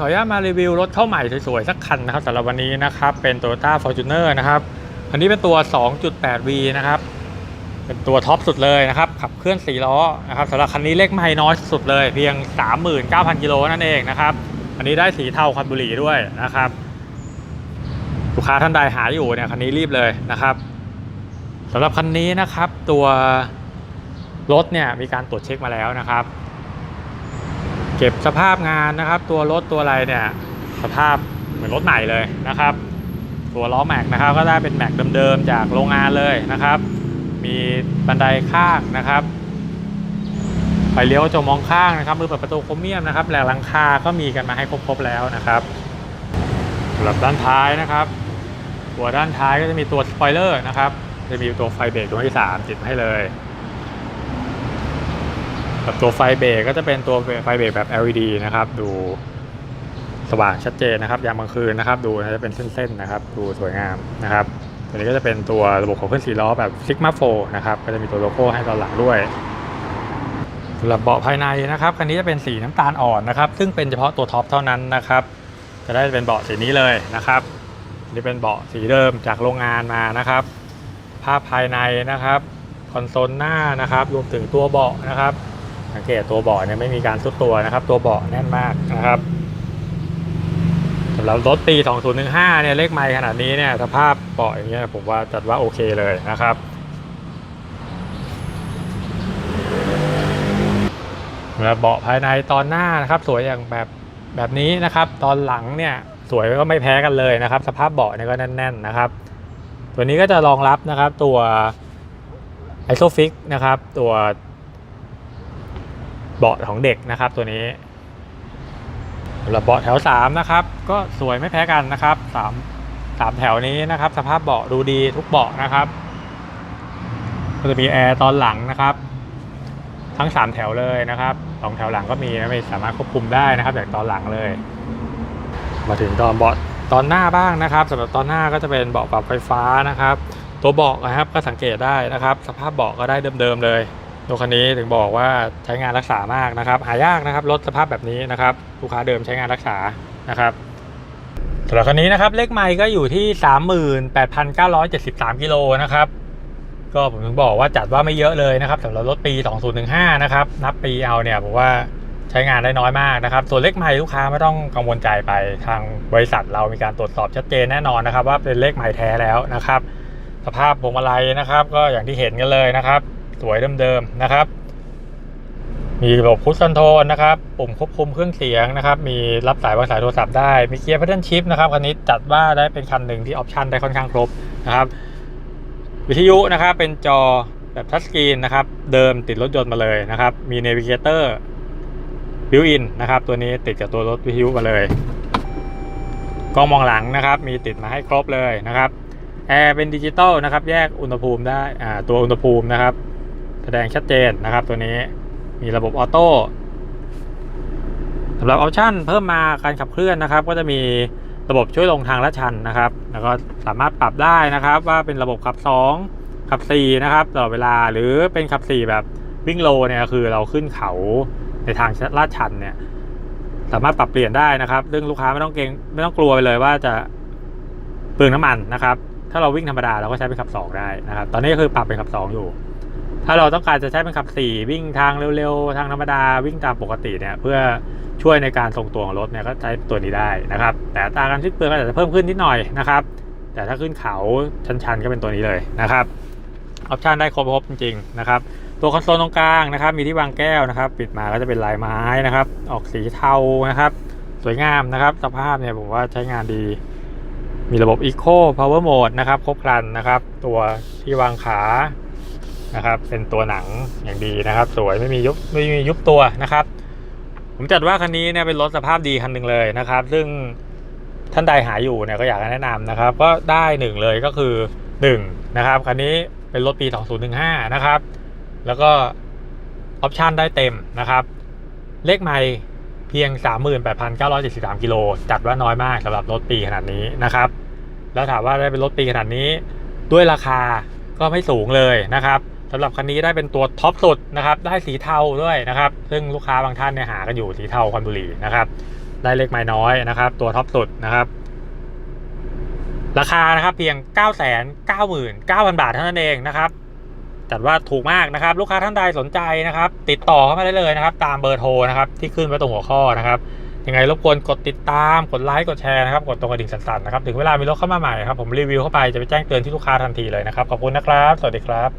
ขออนุญาตมารีวิวรถเข้าใหม่สวยๆ สักคันนะครับสำหรับวันนี้นะครับ เป็น Toyota Fortuner นะครับ อันนี้เป็นตัว 2.8V นะครับ เป็นตัวท็อปสุดเลยนะครับ ขับเคลื่อน 4 ล้อนะครับสำหรับคันนี้เลขไม่น้อยสุดเลย เพียง 39,000 กิโลนั่นเองนะครับ อันนี้ได้สีเทาควันบุหรี่ด้วยนะครับ ลูกค้าท่านใดหาอยู่เนี่ยคันนี้รีบเลยนะครับสำหรับคันนี้นะครับ ตัวรถเนี่ยมีการตรวจเช็คมาแล้วนะครับ ก็บสภาพงานนะครับ ตัวรถตัวอะไรเนี่ยสภาพเหมือนรถใหม่เลยนะครับ ตัวล้อแม็กนะครับก็ได้เป็นแม็กเดิมๆจากโรงงานเลยนะครับ มีบันไดข้างนะครับไฟเลี้ยวกระจกมองข้างนะครับมือเปิดประตูโครเมียมนะครับแหลกหลังคาก็มีกันมาให้ครบๆแล้วนะครับสำหรับด้านท้ายนะครับ ตัวด้านท้ายก็จะมีตัวสปอยเลอร์นะครับจะมีตัวไฟเบรกดวงที่สามติดให้เลย กับตัวไฟเบรกก็จะเป็นตัวไฟเบรกแบบ LED นะครับ ดูสว่างชัดเจนนะครับ ยามกลางคืนนะครับ ดูจะเป็นเส้นๆนะครับ ดูสวยงามนะครับ ตัวนี้ก็จะเป็นตัวระบบของเครื่องสี่ล้อแบบ Sigma 4นะครับ ก็จะมีตัวโลโก้ให้ตอนหลังด้วยสำหรับเบาะภายในนะครับคันนี้จะเป็นสีน้ำตาลอ่อนนะครับ ซึ่งเป็นเฉพาะตัวท็อปเท่านั้นนะครับ จะได้เป็นเบาะสีนี้เลยนะครับนี่เป็นเบาะสีเดิมจากโรงงานมานะครับ ภาพภายในนะครับคอนโซลหน้านะครับ รวมถึงตัวเบาะนะครับ สังเกตตัวเบาะเนี่ยไม่มีการซุดตัวนะครับ ตัวเบาะแน่นมากนะครับสำหรับรถปี 2015 เนี่ยเลขไมล์ขนาดนี้เนี่ยสภาพเบาะอย่างเงี้ยผมว่าจัดว่าโอเคเลยนะครับสำหรับเบาะภายในตอนหน้านะครับ สวยอย่างแบบแบบนี้นะครับ ตอนหลังเนี่ยสวยก็ไม่แพ้กันเลยนะครับ สภาพเบาะเนี่ยก็แน่น ๆนะครับ ตัวนี้ก็จะรองรับนะครับตัว i s o f i x นะครับ ตัว เบาะของเด็กนะครับตัวนี้สำหรับเบาะแถว3นะครับก็สวยไม่แพ้กันนะครับ3 3แถวนี้นะครับ สภาพเบาะดูดีทุกเบาะนะครับ ก็จะมีแอร์ตอนหลังนะครับ ทั้ง 3 แถวเลยนะครับสองแถวหลังก็มีนะไม่สามารถควบคุมได้นะครับจากตอนหลังเลย มาถึงตอนเบาะตอนหน้าบ้างนะครับสำหรับตอนหน้าก็จะเป็นเบาะปรับไฟฟ้านะครับ ตัวเบาะนะครับก็สังเกตได้นะครับ สภาพเบาะก็ได้เดิมๆเลย รถคันนี้ถึงบอกว่าใช้งานรักษามากนะครับ หายากนะครับรถสภาพแบบนี้นะครับลูกค้าเดิมใช้งานรักษานะครับสำหรับคันนี้นะครับเลขไมล์ก็อยู่ที่ 38,973กิโลนะครับก็ผมถึงบอกว่าจัดว่าไม่เยอะเลยนะครับสำหรับรถปี 2015 นะครับ นับปีเอาเนี่ยผมว่าใช้งานได้น้อยมากนะครับ ส่วนเลขไมล์ลูกค้าไม่ต้องกังวลใจไปทางบริษัทเรามีการตรวจสอบชัดเจนแน่นอนนะครับ ว่าเป็นเลขไมล์แท้แล้วนะครับ สภาพพวงมาลัยนะครับ ก็อย่างที่เห็นกันเลยนะครับ สวยเดิมๆนะครับ มีระบบพุชคอนโทรลนะครับ ปุ่มควบคุมเครื่องเสียงนะครับ มีรับสายวางสายโทรศัพท์ได้ มีเกียร์พัฒนชิพนะครับคันนี้จัดว่าได้เป็นคันหนึ่งที่ออปชันได้ค่อนข้างครบนะครับ วิทยุนะครับเป็นจอแบบทัชสกรีนนะครับ เดิมติดรถยนต์มาเลยนะครับ มีเนวิเกเตอร์บิวอินนะครับ ตัวนี้ติดกับตัวรถวิทยุมาเลยกล้องมองหลังนะครับ มีติดมาให้ครบเลยนะครับแอร์เป็นดิจิตอลนะครับ แยกอุณหภูมิได้อ่าตัวอุณหภูมินะครับ แสดงชัดเจนนะครับตัวนี้มีระบบออโต้สำหรับออปชั่นเพิ่มมาการขับเคลื่อนนะครับ ก็จะมีระบบช่วยลงทางลาดชันนะครับ แล้วก็สามารถปรับได้นะครับ ว่าเป็นระบบขับ 2 ขับ 4 นะครับตลอดเวลาหรือเป็นขับ 4 แบบวิ่งโลเนี่ยคือเราขึ้นเขาในทางลาดชันเนี่ยสามารถปรับเปลี่ยนได้นะครับซึ่งลูกค้าไม่ต้องเกรงไม่ต้องกลัวไปเลยว่าจะเปลืองน้ำมันนะครับ ถ้าเราวิ่งธรรมดาเราก็ใช้เป็นขับ 2 ได้นะครับ ตอนนี้ก็คือปรับเป็นขับ 2 อยู่ ถ้าเราต้องการจะใช้เป็นขับ4วิ่งทางเร็วๆ ทางธรรมดาวิ่งตามปกติเนี่ยเพื่อช่วยในการทรงตัวของรถเนี่ยก็ใช้ตัวนี้ได้นะครับ แต่ตาการสิ้นเปลืองก็อาจจะเพิ่มขึ้นนิดหน่อยนะครับ แต่ถ้าขึ้นเขาชันๆก็เป็นตัวนี้เลยนะครับออปชันได้ครบครบจริงๆนะครับตัวคอนโซลตรงกลางนะครับ มีที่วางแก้วนะครับ ปิดมาก็จะเป็นลายไม้นะครับ ออกสีเทานะครับ สวยงามนะครับ สภาพเนี่ยผมว่าใช้งานดี มีระบบ Eco Power Mode นะครับ ครบครันนะครับ ตัวที่วางขา นะครับ เป็นตัวหนังอย่างดีนะครับ สวยไม่มียุบไม่มียุบตัวนะครับ ผมจัดว่าคันนี้เนี่ยเป็นรถสภาพดีคันหนึ่งเลยนะครับ ซึ่งท่านใดหาอยู่เนี่ยก็อยากจะแนะนำนะครับ ก็ได้หนึ่งเลยก็คือหนึ่งนะครับคันนี้เป็นรถปี 2015 นะครับ แล้วก็ออปชันได้เต็มนะครับ เลขไม่เพียง 38,973กิโลจัดว่าน้อยมากสำหรับรถปีขนาดนี้นะครับ แล้วถามว่าได้เป็นรถปีขนาดนี้ ด้วยราคาก็ไม่สูงเลยนะครับ สำหรับคันนี้ได้เป็นตัวท็อปสุดนะครับได้สีเทาด้วยนะครับ ซึ่งลูกค้าบางท่านเนี่ยหากันอยู่สีเทาควันบุหรี่นะครับได้เลขไม้น้อยนะครับ ตัวท็อปสุดนะครับ ราคานะครับเพียง 9 9 9 0 0 0 บาทเท่านั้นเองนะครับจัดว่าถูกมากนะครับ ลูกค้าท่านใดสนใจนะครับ ติดต่อเข้ามาได้เลยนะครับ ตามเบอร์โทรนะครับที่ขึ้นไว้ตรงหัวข้อนะครับยังไงรบกวนกดติดตามกดไลค์กดแชร์นะครับกดตรงกระดิ่งสั่นๆนะครับถึงเวลามีรถเข้ามาใหม่ครับผมรีวิวเข้าไปจะไปแจ้งเตือนที่ลูกค้าทันทีเลยนะครับขอบคุณนะครับ สวัสดีครับ